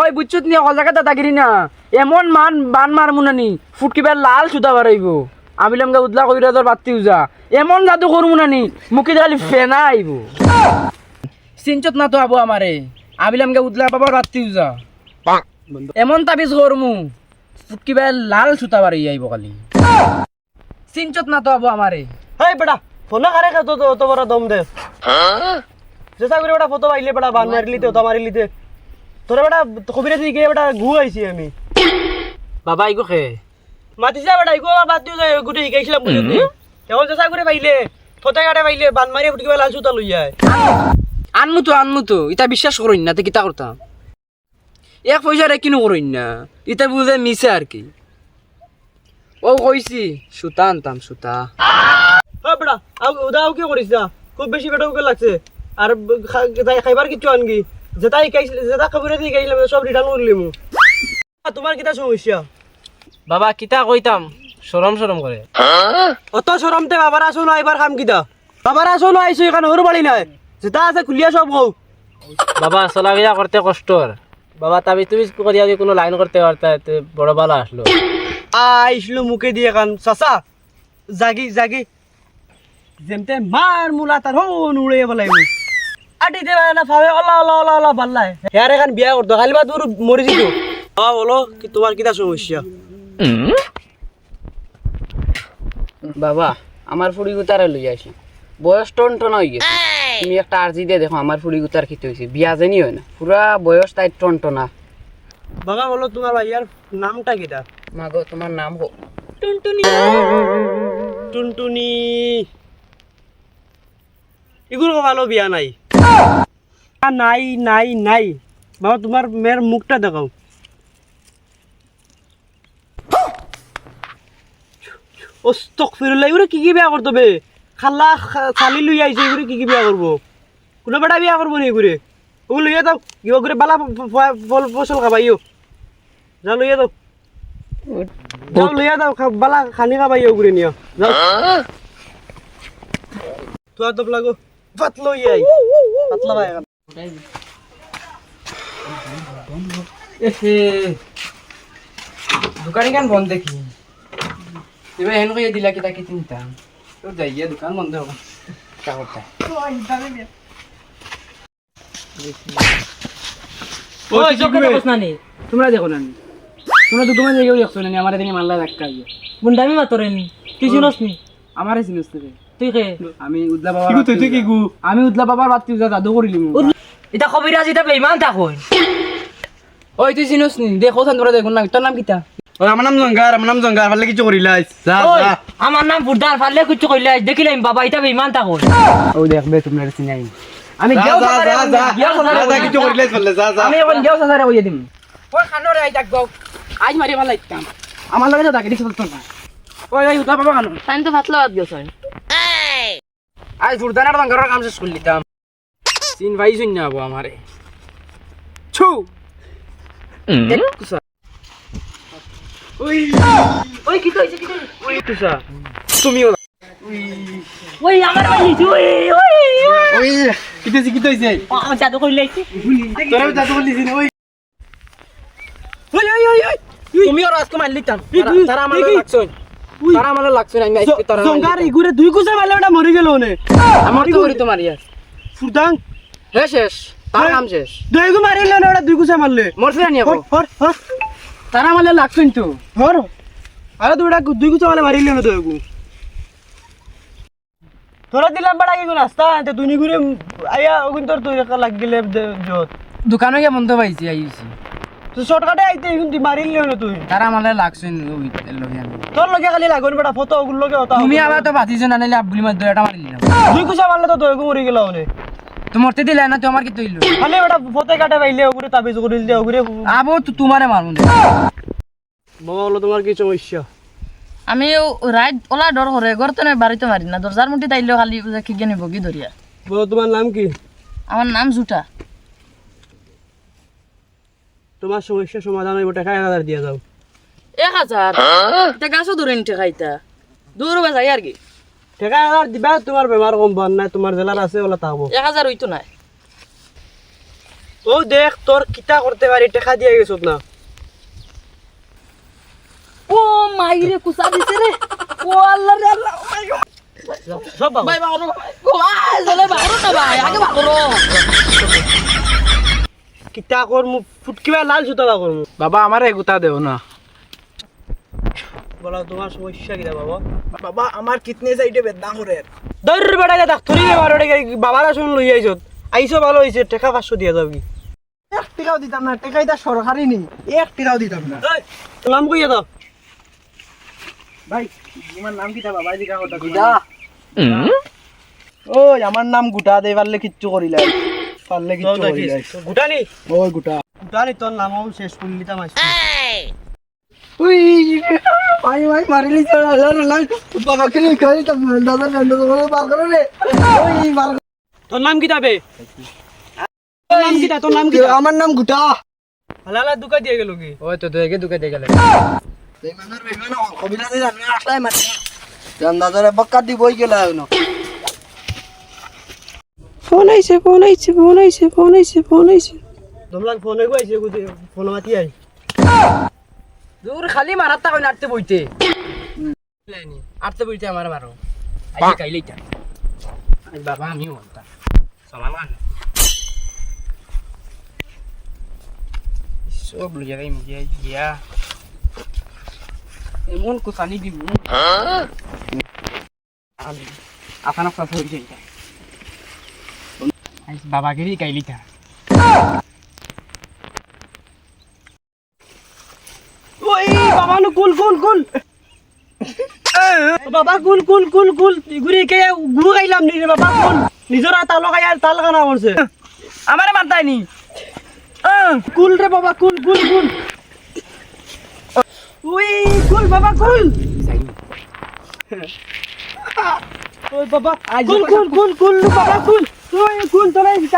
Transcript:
ওই বুঝছত নি অকল জায়গাতে তাকিরি না। এমন মান বান মার মুনানি ফুটকিবার লাল সুতা বাড়াইব। আমিলাম গা উদলা কইরা তোর বাত্তি উজা। এমন জাদু করু মুনানি মুখে খালি ফেনা আইব। চিনচত না তো আবু আমারে। আমিলাম গা উদলা বাবার বাত্তি উজা। এমন তাবিজ করমু ফুটকিবার লাল সুতা বাড়াই আইব খালি। চিনচত না তো আবু আমারে। হেই বেটা ফোন কারে খাতো তো বড় দম দে। যেসা করে বেটা ফটো পাইলে বেটা বান মারিলি তো মারিলি তে। তোরা বেটা কবিরে দিকে বেটা ঘু আইছি আমি। বাবা ইগো খে। মাতিছা বেটা ইকো বাদ দিও যায় গুটে শিকাইছিলাম বুঝলি এখন যেসা করে পাইলে ফটো কাটে পাইলে বান মারি ফুটকি লাল সুতা লই যায়। আনমু তো আনমু তো ইটা বিশ্বাস করইন না তে কিতা করতাম এক পয়সা রে কিনো করইন না? ইটা বুঝে মিছে আর কি? ও কইছি সুতা আনতাম সুতা। হ্যাঁ বেটা উদাও কি করিস খুব বেশি বেটা লাগছে। আর খাইবার কিছু আনগি। যেটা শিকাইছিল যেটা কবিরে দিয়ে শিকাইছিলাম সব রিটার্ন করলি মু তোমার কিটা সমস্যা বাবা কিতা কইতাম সরম সরম করে অত সরমতে বাবার আসো না এবার খাম কিতা। বাবার আসো না আইসো এখানে সরু বাড়ি নাই। যেটা আছে খুলিয়া সব হোক বাবা চলাফেরা করতে কষ্টর বাবা তাবি তুমি করিয়া যদি কোনো লাইন করতে পারতা বড় বালা আসলো। আইসলো মুখে দিয়ে কান চাচা জাগি জাগি। যেমতে মার মুলা তার হন উড়ে বলাই আটি দে না ফাবে অলা অলা অলা অলা বাল্লাই হ্যাঁ এখান বিয়া করতো খালি বা তোর মরে যেত হ্যাঁ বলো কি তোমার কিটা সমস্যা? বাবা আমার ফুড়ি গুতারে লই আসি বয়স টন টন হয়ে গেছে। তুমি একটা আর্জি দিয়ে দেখো আমার ফুড়ি গুতার খিতে হয়েছে বিয়া জানি হয় না পুরা বয়স তাই টন টনা। বাবা বলো তোমার ভাইয়ার নামটা কিটা? মাগো তোমার নাম হো। টুনটুনি। টুনটুনি। এগুলো ভালো বিয়া নাই। নাই নাই নাই। বাবা তোমার মেয়ের মুখটা দেখাও। অস্তক ফিরলে এগুলো কি কি বিয়া করতে খাল্লা খালি লই আইছে এগুলো কি কি বিয়া করব? কোনো বেটা বিয়া করব নি এগুলো? ওগুলো লইয়া দাও। কিবা করে বালা ফল ফসল খাবাইও যা লইয়া দাও। যাও লইয়া দাও বালা খানি খাবাইও ঘুরে নিও যাও। তো লাগো। পাতলা ভাই দোকানি কান বন্ধ দেখি? এবার হেন কইয়া দিলা কিতা কি চিন্তা তো যাইয়া দোকান বন্ধ হবে। ওই চকরে তোমরা দেখো না তোমরা তো তোমার জায়গায় দেখছ না আমার এদিকে মাল্লা ধাক্কা দিয়ে। গুন্ডামি মাতরেনি। তুই চিনস নি আমারই চিনিস তোকে তুই কে? আমি উদলা বাবার তুই কি? গু আমি উদলা বাবার বাতি উদলা দাদু করিলি এটা কবিরাজ এটা বেইমান থাকুন ওই তুই চিনিস নি? দেখো থান তোরা দেখুন না তোর নাম কিতা? ওই আমার নাম জঙ্গার আমার নাম জঙ্গার ভালে কিছু করিলাই যা যা। আমার নাম বুর্দার ফালে কিছু কইলে দেখিলাম বাবা এটা বেইমান থাকুন ও দেখবে তোমরা চিনাই আমি যা গেও যা সাসারে যা যা গেও যা কিছু করিলাই চলে যা যা। আমি এখন গেও সাসারে কইয়া দিম। ওই খানোরে আই থাকব আজ মারি ভালো লাগতাম। আমার লাগে তো তাকে দিছ তো না ওই ওই উদলা বাবা খানো তাই তো ফাতলা বাদ গেছ আজ ফুরদানার দঙ্গরের কাম শেষ করে লিতাম চিন ভাই শুন না আবো আমারে। ছু! ওই ওই কি কইছে কি কইছে? ওই কুসা। তুমিও ওই আমার ওই ওই ওই কিতেছি কিতেছে ও জাদু কইলে তোরা জাদু বলিস ওই। ওই ওই ওই লিতাম তারা আমার কি? তারা আমার লাগছো না আমি আজকে তারা জঙ্গার ইগুরে দুই কুসা মারলে ওটা মরে গেল ওনে। আমার তো করি তোমার ইয়ার ফুরদাং। হে শেষ তার কাম শেষ। দুই গু মারিলে না ওটা দুই কুসা মারলে। মরছে না হর হর হর তারা আমার লাগছো তো। হর আরে দুইটা দুই কুসা মারলে মারিলে না দুই গু তোরা দিলাম বড় কি রাস্তা? তে দুনি ঘুরে আয়া ওগুন তোর তুই লাগ গেলে দোকানে গিয়ে বন্ধ পাইছি আইছি। তো শর্টকাটে আইতে এগুন তুই মারিলে না তুই তারা আমার লাগছো আমি তোর লগে খালি লাগুন বেটা ফটো ওগুলো লগে হতা তুমি আবার তো বাতিছো না নাইলে আব্বুলি মার দয়াটা মারি দিলাম। দুই কুসা মারলে তো দুই গু মরে গেল ওনে তো মরতে দিলে না তো কি তৈল? খালি বেটা ফটো কাটে পাইলে ওগুরে তাবিজ করে দিলে ওগুরে আবো তো তোমারে মারুন বলো তোমার কি সমস্যা? আমি রাইট ওলা ডর করে ঘর তো বাড়িতে মারি না দরজার মুঠি তাইলেও খালি কি জ্ঞানী বগি ধরিয়া বলো তোমার নাম কি? আমার নাম জুটা তোমার সমস্যা সমাধান হইব টাকা এক হাজার দিয়ে যাও এক হাজার? এটা গাছও ধরে নিতে খাইতা। দূর বা যাই আর কি। টাকা এক হাজার দিবা তোমার বেমার কম বান নাই তোমার জেলার আছে ওলা তাবো এক হাজার হইতো নাই। ও দেখ তোর কিতা করতে পারি টেকা দিয়ে গেছ না। ও মাইরে কুসা দিছে রে। ও আল্লাহ রে আল্লাহ ও মাই গড। সব বাবা ভাই বাগরো ও আয় চলে বাগরো না ভাই আগে বাগরো কিতা কর মু ফুটকিবা লাল জুতা বা কর বাবা আমার এগুতা দেও না। বলা তোমার সমস্যা কিতা বাবা? বাবা আমার কিতনে সাইডে বেদনা করে দৌড় বেড়া যা ডাক্তারি বাবার আসন লই আইছত আইছো ভালো হয়েছে টাকা পাঁচশো দিয়ে যাও কি এক টাকাও দিতাম না টাকা এটা সরকারি নি। এক টাকাও দিতাম না। নাম কইয়া দাও ভাই তোমার নাম কিটা বাবা? এদিকে কথা গুটা ওই আমার নাম গুটা দে পারলে কিচ্ছু করিলাই পারলে কিচ্ছু করিলাই গুটানি ওই গুটা। গুটানি তোর নাম শেষ করে নিতাম আজকে। উই ভাই ভাই মারিলি তো আল্লাহ আল্লাহ বাবা কে খাই তো দাদা নন্দ বলে বার করে রে ওই বার তোর নাম কিতা বে তোর নাম কিতা তোর নাম কিতা আমার নাম গুটা। হালালা দুকা দিয়ে গেল কি? ওই তো দেখে দুকে দেখে এই মানার বেমান কবিলা দে জানি আসলাই মারি জান দাদারে বক্কা দি বই গেলা না ফোন আইছে ফোন আইছে ফোন আইছে ফোন আইছে ফোন আইছে। তোমরা ফোন আইগো আইছে গুতে ফোন মাতি আই। দূর খালি মারাত তা কই নাটতে বইতে। লাইনি আটতে বইতে আমার মারো আই কাইলে ইটা আই বাবা আমি বলতা সালাম আন সব লইয়া গাই মিয়া গিয়া এমন কুসানি দিমু আসানক সাথে হই যাইতা আই বাবাগিরি কাইলিতা ওই বাবা নো কুল কুল কুল। বাবা কুল কুল কুল কুল। ঘুরে কে গুরু গাইলাম নি বাবা কুল। নিজর তাল গাই আর তাল গানা করছে। আমারে মারতাই নি কুল রে বাবা কুল কুল কুল। ওই কুল বাবা কুল। ওই বাবা কুল কুল কুল কুল বাবা কুল। ช่วยคุณตัวเองใจ